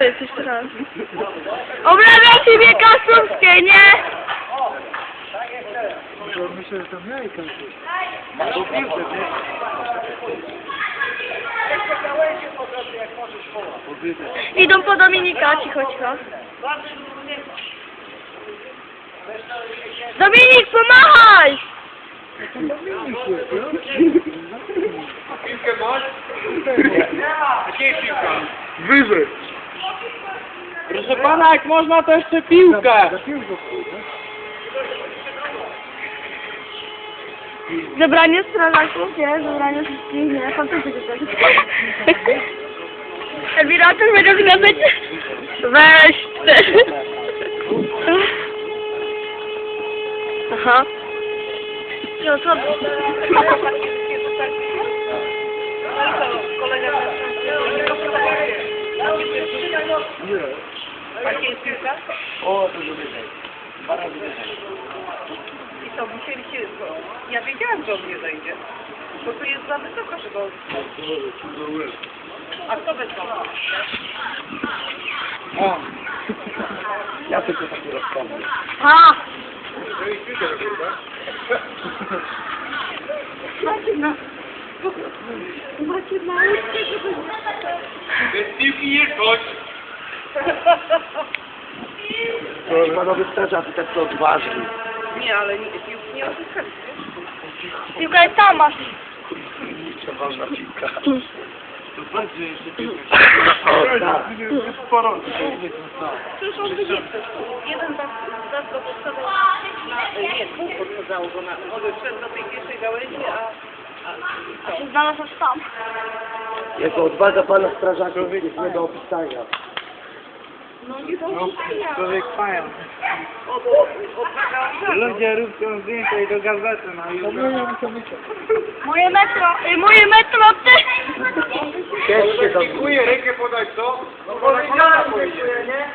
Jest jeszcze raz. Obrażam siebie kasówkę, nie? To myślę, że to jajka. Piłkę, nie? Idą po Dominika, cicho, cicho. Dominik, pomachaj! Piłkę masz? Gdzie jest piłka? Wyżej. Proszę pana, jak można, to jeszcze piłkę. Zebranie strażaków, nie? Zebranie wszystkich, nie? Elwira, też będzie wgniazać? Weź ty. Aha. No co? Nie. O, to wyżej. Dwa razy wyżej. I to musieliście, bo ja wiedziałam, że on nie zejdzie. Bo tu jest za wysoko, żeby on... A kto wysoko? O. Ja tylko takie rozpomnę. A! Macie na... Macie na... Bez piłki nie chodź. Panowie strażacy tak to odważni. Nie, ale nie, piłki nie odzyskali? Piłka jest tam, masz. To ważna piłka. To będzie jeszcze piłkę. O, tak. Sporo. Przecież on wszedł. Jeden podstawał na... e, Nie, dwóch podsadzało go na... On wszedł do tej pierwszej gałęzi, a... a, A się znalazł tam. Jego odwaga pana strażaków jest nie do opisania. No nie do. Człowiek fajem. Ludzie robią zdjęcia i do gazety na jutro. Moje metro, y, moje metro, ty! Cześć się. Dziękuję, rękę podać, co? No powiedziałem, nie?